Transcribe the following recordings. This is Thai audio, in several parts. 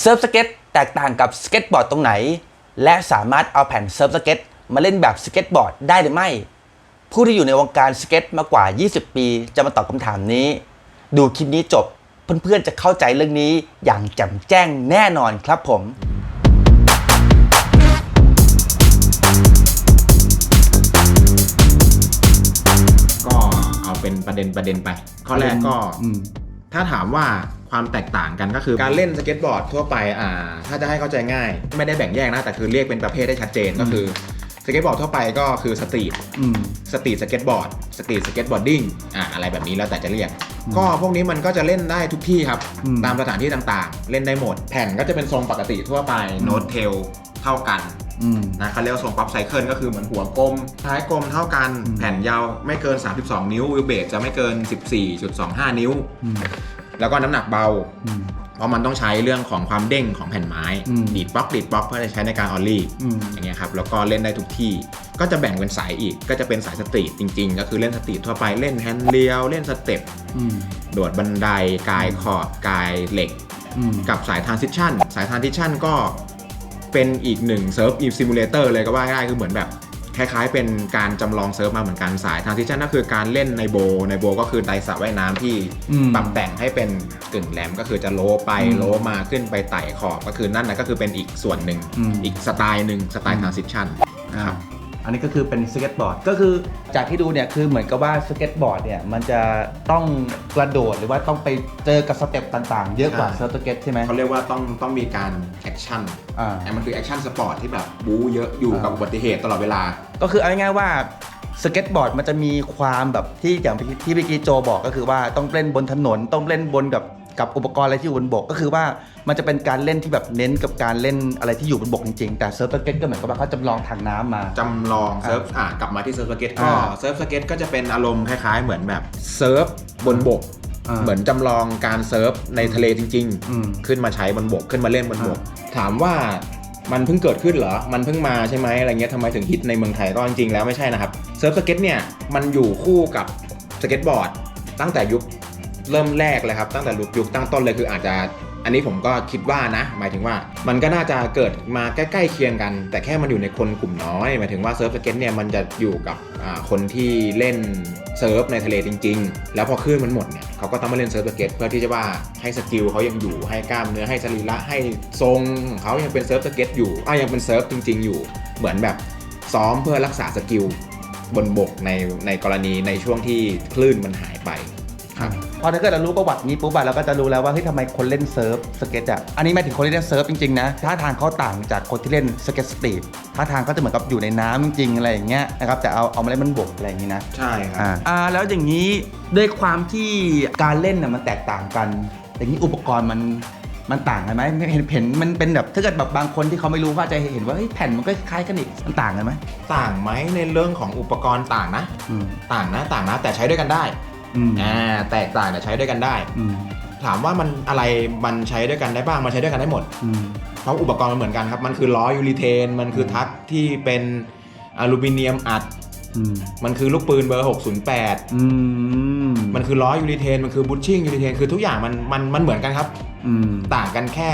เซิร์ฟสเก็ตแตกต่างกับสเก็ตบอร์ดตรงไหน และสามารถเอาแผ่นเซิร์ฟสเก็ตมาเล่นแบบสเก็ตบอร์ดได้หรือไม่ ผู้ที่อยู่ในวงการสเก็ตมากว่า 20 ปี จะมาตอบคำถามนี้ ดูคลิปนี้จบเพื่อนๆจะเข้าใจเรื่องนี้อย่างแจ่มแจ้งแน่นอนครับผมก็เอาเป็นประเด็นประเด็นไป ข้อแรกก็อืม ถ้าถามว่าความแตกต่างกันก็คือการเล่นสเก็ตบอร์ดทั่วไปอ่าถ้าจะให้เข้าใจง่าย ไม่ได้แบ่งแยกนะ แต่คือเรียกเป็นประเภทได้ชัดเจนก็คือสเก็ตบอร์ดทั่วไปก็คือสตรีทอืมสตรีทสเก็ตบอร์ดสตรีทสเก็ตบอร์ดดิ้งอ่าอะไรแบบนี้แล้วแต่จะเรียก ก็พวกนี้มันก็จะเล่นได้ทุกที่ครับอืมตามสถานที่ต่างๆ เล่นได้หมด แผ่นก็จะเป็นทรงปกติทั่วไปโน้ตเทลเท่ากันอืม นะเขาเรียกว่าทรงป๊อปไซเคิลก็คือเหมือนหัวกลมท้ายกลมเท่ากันอืมแผ่นยาวไม่เกิน 32 นิ้ววิวเบสจะไม่เกิน 14.25 นิ้วอืมแล้วก็น้ำหนักเบาอืมเพราะมันต้องใช้เรื่องของความเด้งของแผ่นไม้อืมดีดบล็อกดีดบล็อกเพื่อจะใช้ในการออลลี่อืมอย่างเงี้ยครับแล้วก็เล่นได้ทุกที่ก็จะแบ่งเป็นสายอีก ก็จะเป็นสายสตรีทจริง ๆ ก็คือเล่นสตรีททั่วไปเล่นแฮนด์เลียวเล่นสเต็ปอืมโดดบันไดกายขอบกายเหล็กอืมกับสายทรานซิชันสายทรานซิชันก็ เป็นอีกหนึ่งเซิร์ฟอีซิมูเลเตอร์เลยก็ว่าได้คือเหมือนแบบคล้ายๆ เป็นการจำลองเซิร์ฟมาเหมือนกันสายทรานซิชันก็คือการเล่นในโบว์ในโบว์ก็คือไดสระว่ายน้ำที่อืมปรับแต่งให้เป็นกึ่งแหลมก็คือจะโลไปอืมโลมาขึ้นไปไต่ขอบก็คือนั่นนะก็คือเป็นอีกส่วนหนึ่งอืมอีกสไตล์หนึ่งสไตล์ทรานซิชันอ่า อันนี้ก็คือเป็นสเก็ตบอร์ดก็คือจากที่ดูเนี่ยคือเหมือนกับว่าสเก็ตบอร์ดเนี่ยมันจะต้องกระโดดหรือว่าต้องไปเจอกับสเต็ปต่างๆ เยอะกว่าใช่ เซิร์ฟสเก็ตใช่ไหม เขาเรียกว่าต้องต้องมีการแอคชั่นอ่ามันคือแอคชั่นสปอร์ตที่แบบบู๊เยอะอยู่กับอ่าอุบัติเหตุตลอดเวลา ก็คือเอาง่ายๆว่าสเก็ตบอร์ดมันจะมีความแบบที่อย่างที่พี่กี้โจบอกก็คือว่าต้องเล่นบนถนนต้องเล่นบนกับ กับอุปกรณ์อะไรที่อยู่บนบกก็คือว่ามันจะเป็นการเล่นที่แบบเน้นกับการเล่นอะไรที่อยู่บนบกจริงๆ แต่เซิร์ฟสเก็ตก็เหมือนกับว่าเขาจำลองทางน้ำมา จำลองเซิร์ฟอะกลับมาที่เซิร์ฟสเก็ตก็อ่าเซิร์ฟสเก็ตก็จะเป็นอารมณ์คล้ายๆ เหมือนแบบเซิร์ฟบนบก อ่าเหมือนจำลองการเซิร์ฟในทะเลจริง อืมๆ ขึ้นมาใช้บนบกขึ้นมาเล่นบนบก ถามว่ามันเพิ่งเกิดขึ้นเหรอ มันเพิ่งมาใช่ไหมอะไรเงี้ยทำไมถึงฮิตในเมืองไทยก็จริงๆแล้วไม่ใช่นะครับเซิร์ฟสเก็ตเนี่ยมันอยู่คู่กับสเก็ตบอร์ดตั้งแต่ยุค เริ่มแรกเลยครับ ตั้งแต่ยุคตั้งต้นเลยคืออาจจะ อันนี้ผมก็คิดว่านะ หมายถึงว่า มันก็น่าจะเกิดมาใกล้ๆเคียงกัน แต่แค่มันอยู่ในคนกลุ่มน้อย หมายถึงว่าเซิร์ฟสเก็ตเนี่ยมันจะอยู่กับคนที่เล่นเซิร์ฟในทะเลจริง ๆ แล้วพอคลื่นมันหมดเนี่ยเขาก็ต้องมาเล่นเซิร์ฟสเก็ตเพื่อที่จะว่าให้สกิลเขายังอยู่ให้กล้ามเนื้อให้สรีระให้ทรงของเขายังเป็นเซิร์ฟสเก็ตอยู่อะยังเป็นเซิร์ฟจริง ๆ อยู่ เหมือนแบบซ้อมเพื่อรักษาสกิลบนบกในในกรณีในช่วงที่คลื่นมันหายไป ครับพอถ้าเกิดเรารู้ประวัตินี้ปุ๊บอะเราก็จะรู้แล้วว่าเฮ้ยทำไมคนเล่นเซิร์ฟสเก็ตอะอันนี้หมายถึงคนที่เล่นเซิร์ฟจริงๆนะท่าทางเขาต่างจากคนที่เล่นสเก็ตสตรีทท่าทางเขาจะเหมือนกับอยู่ในน้ำจริงๆอะไรอย่างเงี้ยนะครับแต่เอาเอามาเล่นบนบกอะไรอย่างงี้นะใช่ครัอ่าบอ่าแล้วอย่างนี้ด้วยความที่การเล่นน่ะมันแตกต่างกัน อย่างนี้อุปกรณ์มันมันต่างกันไหมเห็นเห็นมันเป็นแบบถ้าเกิดแบบบางคนที่เขาไม่รู้ก็อาจจะเห็นว่าเฮ้ยแผ่นมันก็คล้ายกันอีกมันต่างกันไหมต่างไหมในเรื่องของอุปกรณ์ต่างนะ อืม ต่างนะต่างนะแต่ใช้ด้วยกันได้ อืม อ่าแตกต่างแต่ใช้ด้วยกันได้ อืมถามว่ามันอะไรมันใช้ด้วยกันได้บ้างมันใช้ด้วยกันได้หมด อืม เพราะอุปกรณ์มันเหมือนกันครับ มันคือล้อยูริเทน มันคือทักที่เป็นอลูมิเนียมอัด อืม มันคือลูกปืนเบอร์ 608 อืมมันคือล้อยูริเทน มันคือบูชชิ่งยูริเทน คือทุกอย่างมันมันมันเหมือนกันครับ อืม ต่างกันแค่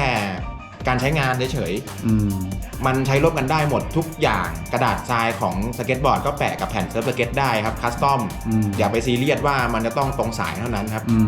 การใช้งานเฉยอืมๆมันใช้ร่วมกันได้หมดทุกอย่างกระดาษทรายของสเก็ตบอร์ดก็แปะกับแผ่นเซิร์ฟสเก็ตได้ครับคัสตอมอืมอย่าไปซีเรียสว่ามันจะต้องตรงสายเท่านั้นครับอื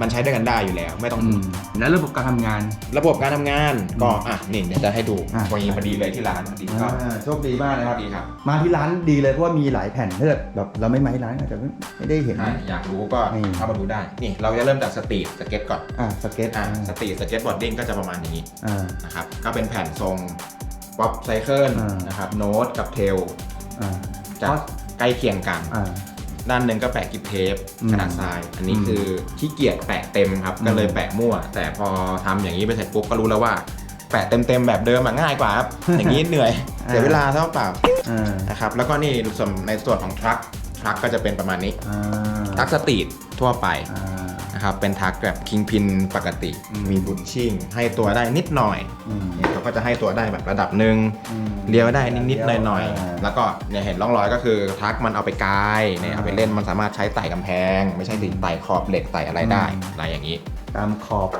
มมันใช้ด้วยกันได้อยู่แล้ว ไม่ต้อง อืห่วมงแล้วระบบการทำงาน ระบบการทำงานก็อะนี่เดี๋ยวจะให้ดูอะ วันนี้พอดีเลยที่ร้านพอดีก็อ่าโชคดีมากนะครับดีครับมาที่ร้านดีเลยเพราะว่ามีหลายแผ่นถ้าเกิดแบบเราไม่มาที่ร้านอาจจะไม่ได้เห็น ใช่อยากรู้ก็นี่ เข้ามาดูได้ นี่เราจะเริ่มจากสตรีทสเก็ตก่อนอ่าสเก็ตอะอ่าสตรีทสเก็ตบอร์ดดิ้งก็จะประมาณอย่างนี้ อ่า นะครับ ก็เป็นแผ่นทรงป๊อปไซเคิลอ่าน นะครับ โน้ตกับเทลอ่าจะใกล้เคียงกัน อ่า ด้านหนึ่งก็แปะกิบเทปอืมกระดาษทราย อันนี้อืมคือขี้เกียจแปะเต็มครับอืมก็เลยแปะมั่ว แต่พอทำอย่างนี้ไปเสร็จปุ๊บก็รู้แล้วว่า แปะเต็มๆแบบเดิมอะง่ายกว่าครับ อย่างนี้เหนื่อยเสียเวลาเท่าเปล่าอ่านะครับแล้วก็นี่ส่วนในส่วนของทรัคทรัคก็จะเป็นประมาณนี้อ่าทรัคสตรีททั่วไปอ่า นะครับเป็นทักแบบคิงพินปกติอืมมีบุชชิ่ง ให้ตัวได้นิดหน่อยอืมเนี่ยเขาก็จะให้ตัวได้แบบระดับหนึ่งอืมเลี้ยวได้นิดๆหน่อยาๆแล้วก็เนี่ยเห็นร่องรอยก็คือทักมันเอาไปกายเนี่ยอ่าเอาไปเล่นมันสามารถใช้ไต่กำแพง ไม่ใช่ถึงไต่ขอบเหล็กไต่อะไรได้อืมอะไรอย่างนี้ ตามขอบ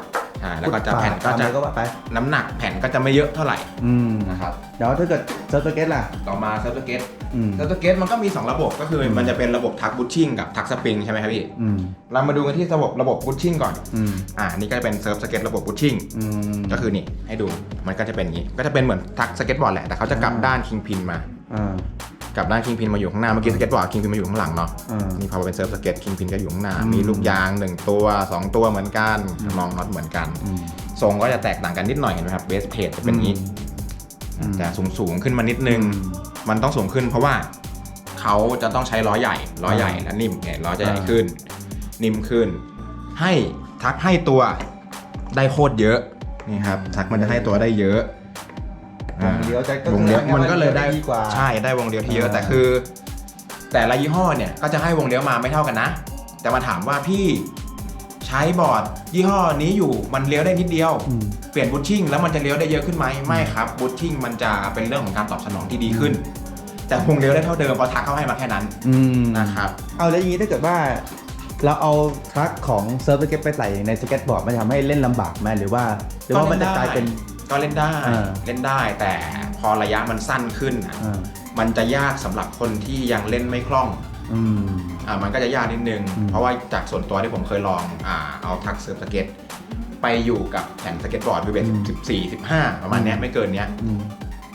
อ่าแล้วก็จะแผ่นก็ตามจะเลยก็ว่าไปน้ำหนักแผ่นก็จะไม่เยอะเท่าไหร่อืมนะครับเดี๋ยวถ้าเกิดเซิร์ฟสเก็ตล่ะต่อมาเซิร์ฟสเก็ตอืม เซิร์ฟสเก็ตมันก็มี 2 ระบบก็คืออม มันจะเป็นระบบทักบูชชิ่งกับทักสปริงใช่ไหมครับพี่อืมเรามาดูกันที่ระบบระบบบูชชิ่งก่อนอืมอ่านี่ก็จะเป็นเซิร์ฟสเก็ตระบบบูชชิ่งอืม ก็คือนี่ให้ดูมันก็จะเป็นอย่างนี้ ก็จะเป็นเหมือนทักสเก็ตบอร์ดแหละแต่เขาจะกลับอ่า ด้านคิงพินมา อ่า กลับด้านคิงพินมาอยู่ข้างหน้าเมื่อกี้สเก็ตบอร์ดคิงพินมาอยู่ข้างหลังเนาะอ่านี่พอเป็นเซิร์ฟสเก็ตคิงพินก็อยู่ข้างหน้าอืมมีลูกยางหนึ่งตัวสองตัวเหมือนกันอืมมองน็อตเหมือนกันอืมทรงก็จะแตกต่างกันนิดหน่อยเห็นไหมครับเบสเพจจะเป็นอย่างนี้อืมจะสูงสูงๆขึ้นมานิดนึงอืมมันต้องสูงขึ้นเพราะว่าเขาจะต้องใช้ล้อใหญ่ล้อใหญ่อ่าและนิ่มเนี่ยล้อจะใหญ่อ่าขึ้น นิ่มขึ้น ให้ทักให้ตัวได้โคตรเยอะนี่ครับทักมันจะให้ตัวได้เยอะ วงเลี้ยวจะวงเลี้ยวมันก็เลยได้ดีกว่าใช่ได้วงเลี้ยวที่เยอะอ่าแต่คือ แต่ละยี่ห้อเนี่ยก็จะให้วงเลี้ยวมาไม่เท่ากันนะ แต่มาถามว่าพี่ใช้บอร์ดยี่ห้อนี้อยู่มันเลี้ยวได้นิดเดียวอืมเปลี่ยนบูทชิ่งแล้วมันจะเลี้ยวได้เยอะขึ้นไหมไม่ครับบูทชิ่งมันจะเป็นเรื่องของการตอบสนองที่ดีขึ้น แต่วงเลี้ยวได้เท่าเดิมเพราะทักเขาให้มาแค่นั้นอืมนะครับเอาแล้วอย่างนี้ถ้าเกิดว่า เราเอาทรัคของเซิร์ฟสเก็ตไปใส่ในสเก็ตบอร์ดมันจะทำให้เล่นลำบากไหมหรือว่า หรือว่ามันจะกลายเป็น ก็เล่นได้อ่า เล่นได้แต่พอระยะมันสั้นขึ้นอะอ่ามันจะยากสำหรับคนที่ยังเล่นไม่คล่องอืม อ่ามันก็จะยากนิดนึง อืม เพราะว่าจากส่วนตัวที่ผมเคยลองอ่าเอาทักเซิร์ฟสเก็ตไปอยู่กับแผ่นสเก็ตบอร์ดวิเบสิบสี่สิบห้าประมาณเนี้ยไม่เกินเนี้ย อืม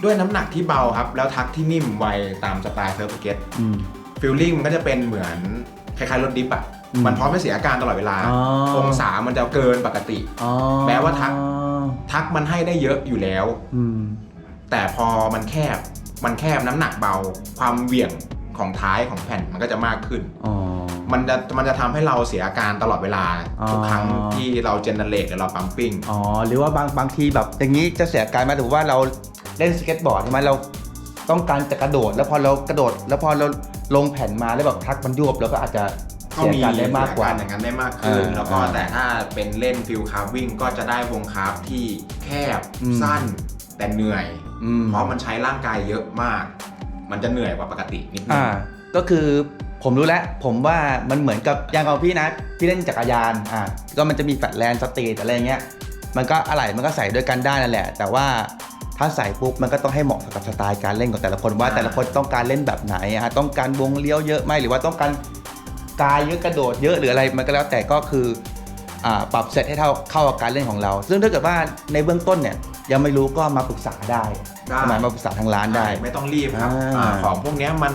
ด้วยน้ำหนักที่เบาครับ แล้วทักที่นิ่มไวตามสไตล์เซิร์ฟสเก็ตอืม ฟิลลิ่งมันก็จะเป็นเหมือนคล้ายๆรถดิฟอะอืมมันพร้อมจะเสียอาการตลอดเวลา อ๋อ องศามันจะเกินปกติ อ๋อแม้ว่าทัก ทักมันให้ได้เยอะอยู่แล้ว อืม แต่พอมันแคบ มันแคบน้ำหนักเบา ความเหวี่ยงของท้ายของแผ่นมันก็จะมากขึ้น อ๋อ มันจะมันจะทำให้เราเสียอาการตลอดเวลาอ๋อทุกครั้งที่เราเจเนเรตหรือเราปั๊มปิ้ง อ๋อ หรือว่าบางบางทีแบบอย่างนี้จะเสียการไหมถือว่าเราเล่นสเก็ตบอร์ดใช่ไหมเราต้องการจะกระโดด แล้วพอเรากระโดด แล้วพอเราลงแผ่นมาแล้วแบบทักมันยวบเราก็อาจจะ ก็เสียมีการได้มากกว่าเสียอย่างนั้นได้มากขึ้นอ่าแล้วก็อ่าแต่ถ้าเป็นเล่นฟิลคาร์วิ่งก็จะได้วงคาร์ฟที่แคบอืมสั้นแต่เหนื่อยอืมเพราะมันใช้ร่างกายเยอะมาก มันจะเหนื่อยกว่าปกตินิดนึงอ่าก็คือผมรู้แล้ว ผมว่ามันเหมือนกับอย่างเอาพี่นะพี่เล่นจักรยานอ่าก็มันจะมีแฟลตแลนด์สตรีทอะไรเงี้ยมันก็อะไรมันก็ใส่ด้วยกันได้นั่นแหละ แต่ว่าถ้าใส่ปุ๊บมันก็ต้องให้เหมาะกับสไตล์การเล่นของแต่ละคนว่าแต่ละคนต้องการเล่นแบบไหนอะต้องการวงเลี้ยวเยอะไหมหรือว่าต้องการ กายเยอะกระโดดเยอะหรืออะไรมันก็แล้วแต่ก็คืออ่าปรับเซตให้เท่าเข้ากับการเล่นของเรา ซึ่งถ้าเกิดว่าในเบื้องต้นเนี่ยยังไม่รู้ก็มาปรึกษาได้ได้สมัยมาปรึกษาทางร้านได้ ไม่ต้องรีบครับอ่าอ่าของพวกเนี้ยมัน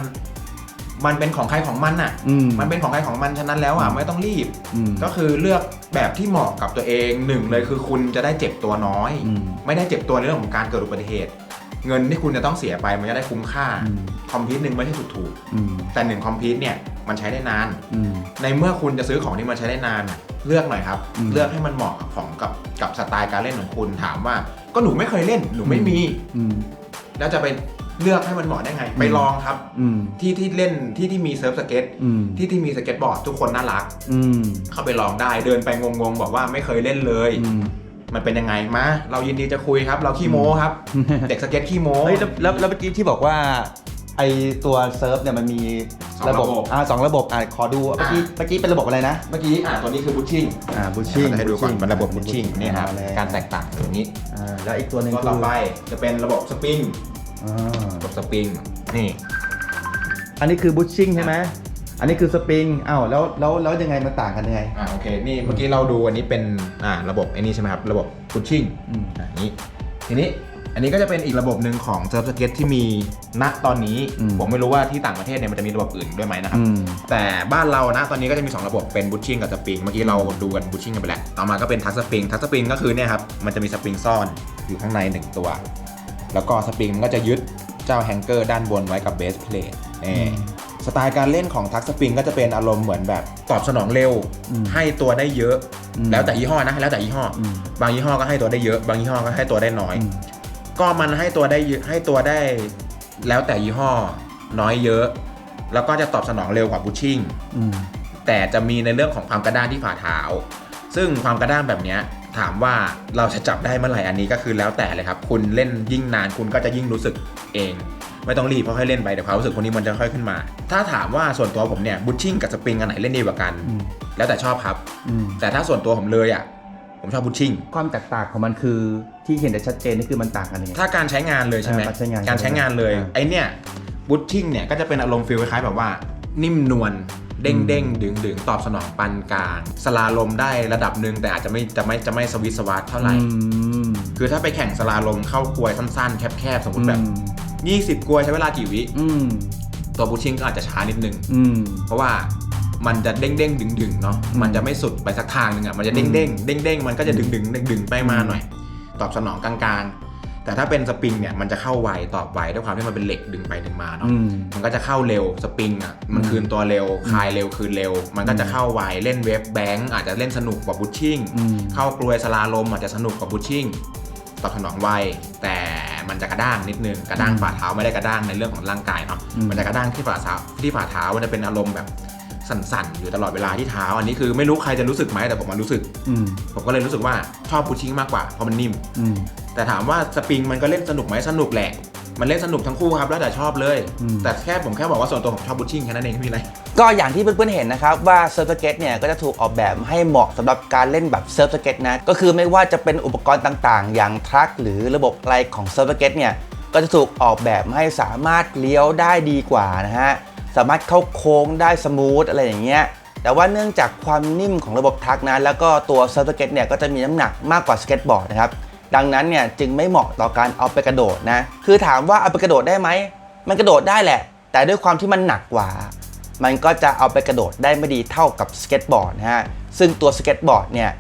มันเป็นของใครของมันอะอืมมันเป็นของใครของมันฉะนั้นแล้วอะอืมไม่ต้องรีบอืมก็คือเลือกแบบที่เหมาะกับตัวเองหนึ่งเลยคือคุณจะได้เจ็บตัวน้อยอืมไม่ได้เจ็บตัวในเรื่องของการเกิดอุบัติเหตุ เงินที่คุณจะต้องเสียไปมันจะได้คุ้มค่า อืม คอมพิวต์หนึ่งไม่ใช่ถูกอืมๆแต่หนึ่งคอมพิวต์เนี่ยมันใช้ได้นาน อืม ในเมื่อคุณจะซื้อของที่มันใช้ได้นานน่ะเลือกหน่อยครับ อืม เลือกให้มันเหมาะกับของกับกับสไตล์การเล่นของคุณถามว่า ก็หนูไม่เคยเล่นหนูไม่มี อืม แล้วจะไปเลือกให้มันเหมาะได้ไง ไปลองครับ อืม ที่ที่เล่นที่ที่มีเซิร์ฟสเก็ตอืม ที่ที่มีสเก็ตบอร์ดทุกคนน่ารัก อืมเข้าไปลองได้เดินไปงงๆ บอกว่าไม่เคยเล่นเลย อืม มันเป็นยังไงมาเรายินดีจะคุยครับ เราขี้โม้ครับ เด็กสเก็ตขี้โม้ เฮ้ยแล้วแล้วแล้วเมื่อกี้ที่บอกว่าไอตัวเซิร์ฟเนี่ยมันมีสองระบบระบบอ่าสองระบบอ่าขอดูเมื่อกี้อ่าเมื่อกี้เป็นระบบอะไรนะ เมื่อกี้อ่าตัวนี้คือบูชชิ่งอ่าบูชิ่งจะให้ดูก่อนเป็นระบบบูชชิ่งนี่ครับแล้วการแตกต่างตรงนี้อ่าแล้วอีกตัวหนึ่งตัวคืต่ออไปจะเป็นระบบสปริงอ่าระบบสปริงนี่ อันนี้คือบูชิ่งใช่ไหม อันนี้คือสปริงอ้าวแล้วแล้วแล้วยังไงมันต่างกันยังไง อ่าโอเค นี่เมื่อกี้เราดูอันนี้เป็นอ่าระบบไอ้นี่ใช่ไหมครับ ระบบบูชชิ่งอืมอ่านี้ ทีนี้อันนี้ก็จะเป็นอีกระบบหนึ่งของเซิร์ฟสเก็ตที่มีณตอนนี้ อืม ผมไม่รู้ว่าที่ต่างประเทศเนี่ยมันจะมีระบบอื่นด้วยไหมนะครับ อืม แต่บ้านเรานะตอนนี้ก็จะมี 2 ระบบเป็นบูชชิ่งกับสปริงเมื่อกี้เราดูกันบูชชิ่งกันไปแล้ว ต่อมาก็เป็นทักสปริงทักสปริงก็คือเนี่ยครับ มันจะมีสปริงซ่อนอยู่ข้างใน 1 ตัว แล้วก็สปริงมันก็จะยึดเจ้าแฮงเกอร์ด้านบนไว้กับเบสเพลทอืม สไตล์การเล่นของทักสปริงก็จะเป็นอารมณ์เหมือนแบบตอบสนองเร็ว อืมให้ตัวได้เยอะ อืม แล้วแต่ยี่ห้อนะแล้วแต่ยี่ห้ออมบางยี่ห้อก็ให้ตัวได้เยอะ บางยี่ห้อก็ให้ตัวได้น้อย อืม ก็มันให้ตัวได้เยอะให้ตัวได้แล้วแต่ยี่ห้อน้อยเยอะ แล้วก็จะตอบสนองเร็วกว่าบูชชิ่ง อืม แต่จะมีในเรื่องของความกระด้างที่ฝ่าเท้า ซึ่งความกระด้างแบบเนี้ยถามว่าเราจะจับได้เมื่อไหร่อันนี้ก็คือแล้วแต่เลยครับ คุณเล่นยิ่งนานคุณก็จะยิ่งรู้สึกเอง ไม่ต้องรีบเพราะค่อยเล่นไปเดี๋ยวความรู้สึกคนนี้มันจะค่อยขึ้นมา ถ้าถามว่าส่วนตัวผมเนี่ยบูชชิ่งกับสปริงอันไหนเล่นดีกว่ากัน อืมแล้วแต่ชอบครับ อืมแต่ถ้าส่วนตัวผมเลยอะผมชอบบูชชิ่ง ความแตกต่างของมันคือที่เห็นได้ชัดเจนนี่คือมันต่างกันยังไง ถ้าการใช้งานเลยใช่ไหมอ่าการใช้งานการใช้งานเลย อ่าไอเนี่ยบูชชิ่งเนี่ยก็จะเป็นอารมณ์ฟีลคล้ายๆแบบว่า นิ่มนวลเด้งเด้งดึงดึงตอบสนองปานกลางสลาลมได้ระดับหนึ่งแต่อาจจะไม่จะไม่จะไม่สวิสสวัสเท่าไหร่ อืมคือถ้าไปแข่งสลาลมเข้ากลวยสั้นๆ แคบๆ สมมติแบบ 20 กลวยใช้เวลากี่วิ อืมตัวบูชชิ่งก็อาจจะช้านิดนึง อืม เพราะว่ามันจะเด้งเด้งดึงดึงๆเนาะ อืมมันจะไม่สุดไปสักทางหนึ่งอะมันจะเด้งเด้งเด้งเด้งๆมันก็จะดึงดึงดึงดึงๆไปมาหน่อย ตอบสนองกลางๆ แต่ถ้าเป็นสปริงเนี่ยมันจะเข้าไวตอบไวด้วยความที่มันเป็นเหล็กดึงไปดึงมาเนาะ อืม มันก็จะเข้าเร็วสปริงอะมันคืนตัวเร็วคลายเร็วคืนเร็ว มันก็จะเข้าไวเล่นเว็บแบงก์อาจจะเล่นสนุกกว่าบูชชิ่ง อืม เข้ากลวยสลาลมอาจจะสนุกกว่าบูชชิ่งตอบสนองไวแต่ มันจะกระด้างนิดนึงกระด้างอืมฝ่าเท้าไม่ได้กระด้างในเรื่องของร่างกายเนาะอืมมันจะกระด้างที่ฝ่าเท้าที่ฝ่าเท้ามันจะเป็นอารมณ์แบบสั่นๆ อยู่ตลอดเวลาที่เท้า อันนี้คือไม่รู้ใครจะรู้สึกไหมแต่ผมมันรู้สึกอืมผมก็เลยรู้สึกว่าชอบบูชชิ่งมากกว่าเพราะมันนิ่มอืมแต่ถามว่าสปริงมันก็เล่นสนุกไหมสนุกแหละ มันเล่นสนุกทั้งคู่ครับแล้วแต่ชอบเลย อืม แต่แค่ผมแค่บอกว่าส่วนตัวผมชอบบูชชิ่งแค่นั้นเองไม่มีอะไร ก็อย่างที่เพื่อนๆเห็นนะครับว่าเซิร์ฟสเก็ตเนี่ยก็จะถูกออกแบบให้เหมาะสำหรับการเล่นแบบเซิร์ฟสเก็ตนะก็คือไม่ว่าจะเป็นอุปกรณ์ต่างๆ อย่างทรัคหรือระบบอะไรของเซิร์ฟสเก็ตเนี่ยก็จะถูกออกแบบให้สามารถเลี้ยวได้ดีกว่านะฮะสามารถเข้าโค้งได้สมูทอะไรอย่างเงี้ยแต่ว่าเนื่องจากความนิ่มของระบบทรัคนะแล้วก็ตัวเซิร์ฟสเก็ตเนี่ยก็จะมีน้ำหนักมากกว่าสเก็ตบอร์ดนะครับ ดังนั้นเนี่ยจึงไม่เหมาะต่อการเอาไปกระโดดนะ คือถามว่าเอาไปกระโดดได้ไหม มันกระโดดได้แหละ แต่ด้วยความที่มันหนักกว่า มันก็จะเอาไปกระโดดได้ไม่ดีเท่ากับสเก็ตบอร์ดนะฮะ ซึ่งตัวสเก็ตบอร์ดเนี่ย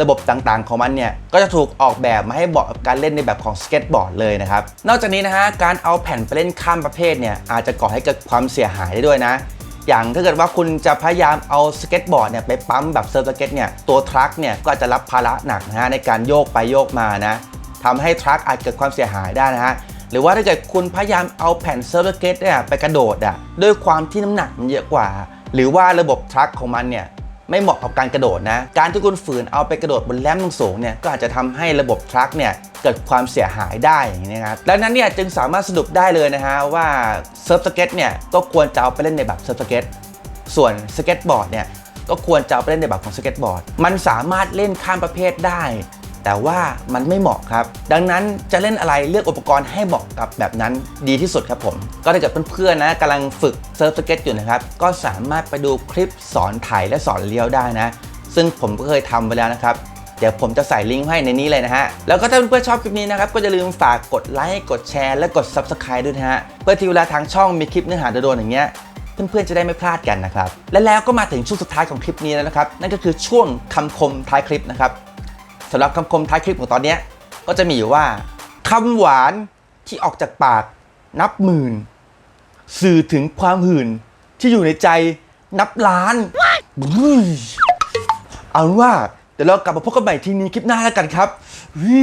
ระบบต่างๆของมันเนี่ย ก็จะถูกออกแบบมาให้เหมาะกับการเล่นในแบบของสเก็ตบอร์ดเลยนะครับ นอกจากนี้นะฮะ การเอาแผ่นไปเล่นข้ามประเภทเนี่ยอาจจะก่อให้เกิดความเสียหายได้ด้วยนะ อย่างถ้าเกิดว่าคุณจะพยายามเอาสเก็ตบอร์ดเนี่ยไปปั๊มแบบเซิร์ฟสเก็ตเนี่ยตัวทรัคเนี่ยก็อาจจะรับภาระหนักนะฮะในการโยกไปโยกมานะทำให้ทรัคอาจเกิดความเสียหายได้นะฮะหรือว่าถ้าเกิดคุณพยายามเอาแผ่นเซิร์ฟสเก็ตเนี่ยไปกระโดดอะด้วยความที่น้ำหนักมันเยอะกว่า หรือว่าระบบทรัคของมันเนี่ยไม่เหมาะกับการกระโดดนะ การที่คุณฝืนเอาไปกระโดดบนแรมสูงเนี่ยก็อาจจะทำให้ระบบทรัคเนี่ย เกิดความเสียหายได้อย่างนี้นะครับดังนั้นเนี่ยจึงสามารถสรุปได้เลยนะฮะว่าเซิร์ฟสเก็ตเนี่ยก็ควรจะเอาไปเล่นในแบบเซิร์ฟสเก็ตส่วนสเก็ตบอร์ดเนี่ยก็ควรจะเอาไปเล่นในแบบของสเก็ตบอร์ดมันสามารถเล่นข้ามประเภทได้ แต่ว่ามันไม่เหมาะครับ ดังนั้นจะเล่นอะไรเลือกอุปกรณ์ให้เหมาะกับแบบนั้นดีที่สุดครับผม ก็ถ้าเกิดเพื่อนๆนะกำลังฝึกเซิร์ฟสเก็ตอยู่นะครับ ก็สามารถไปดูคลิปสอนไถและสอนเลี้ยวได้นะ ซึ่งผมก็เคยทำไปแล้วนะครับ เดี๋ยวผมจะใส่ลิงก์ให้ในนี้เลยนะฮะ แล้วก็ถ้าเพื่อนๆชอบคลิปนี้นะครับ ก็อย่าลืมฝากกดไลค์ กดแชร์ และกด Subscribe ด้วยนะฮะ เพื่อที่เวลาทางช่องมีคลิปเนื้อหาโดนๆอย่างเงี้ย เพื่อนๆจะได้ไม่พลาดกันนะครับ และแล้วก็มาถึงช่วงสุดท้ายของคลิปนี้แล้วนะครับ นั่นก็คือช่วงคำคมท้ายคลิปนะครับสำหรับคำคมท้ายคลิปของตอนเนี้ก็จะมีอยู่ว่าคำหวานที่ออกจากปากนับหมื่น สื่อถึงความหื่นที่อยู่ในใจนับล้านเอาว่า เดี๋ยวเรากลับมาพบกันใหม่ทีนี้คลิปหน้าแล้วกันครับวิ